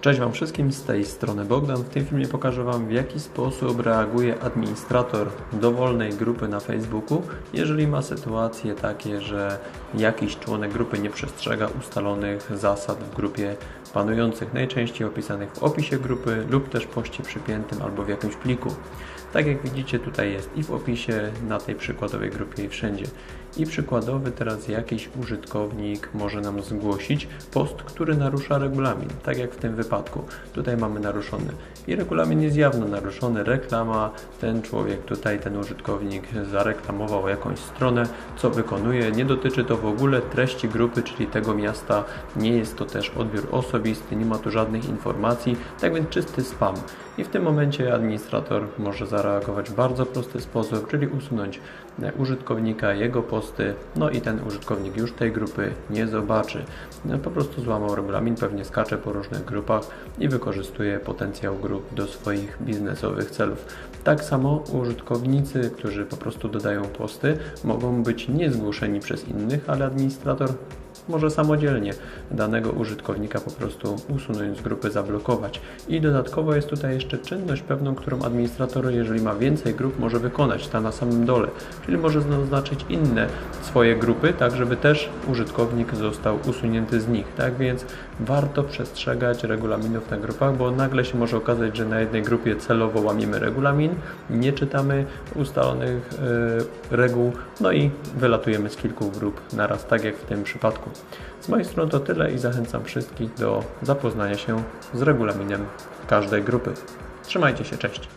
Cześć Wam wszystkim, z tej strony Bogdan. W tym filmie pokażę Wam w jaki sposób reaguje administrator dowolnej grupy na Facebooku, jeżeli ma sytuacje takie, że jakiś członek grupy nie przestrzega ustalonych zasad w grupie panujących, najczęściej opisanych w opisie grupy lub też poście przypiętym albo w jakimś pliku. Tak jak widzicie tutaj jest i w opisie na tej przykładowej grupie i wszędzie. I przykładowy teraz jakiś użytkownik może nam zgłosić post, który narusza regulamin, tak jak w tym wypadku. Tutaj mamy naruszony i regulamin jest jawno naruszony, reklama, ten człowiek tutaj, ten użytkownik zareklamował jakąś stronę, co wykonuje. Nie dotyczy to w ogóle treści grupy, czyli tego miasta, nie jest to też odbiór osobisty, nie ma tu żadnych informacji, tak więc czysty spam. I w tym momencie administrator może zareagować w bardzo prosty sposób, czyli usunąć e, użytkownika, jego posty, no i ten użytkownik już tej grupy nie zobaczy. No, Po prostu złamał regulamin, pewnie skacze po różnych grupach i wykorzystuje potencjał grup do swoich biznesowych celów. Tak samo użytkownicy, którzy po prostu dodają posty, mogą być niezgłoszeni przez innych, ale administrator może samodzielnie danego użytkownika po prostu usunąć z grupy, zablokować. I dodatkowo jest tutaj jeszcze czynność pewną, którą administrator, jeżeli ma więcej grup, może wykonać, ta na samym dole. Czyli może zaznaczyć inne swoje grupy, tak żeby też użytkownik został usunięty z nich. Tak więc warto przestrzegać regulaminów na grupach, bo nagle się może okazać, że na jednej grupie celowo łamiemy regulamin, nie czytamy ustalonych e, reguł, no i wylatujemy z kilku grup naraz, tak jak w tym przypadku. Z mojej strony to tyle i zachęcam wszystkich do zapoznania się z regulaminem każdej grupy. Trzymajcie się, cześć!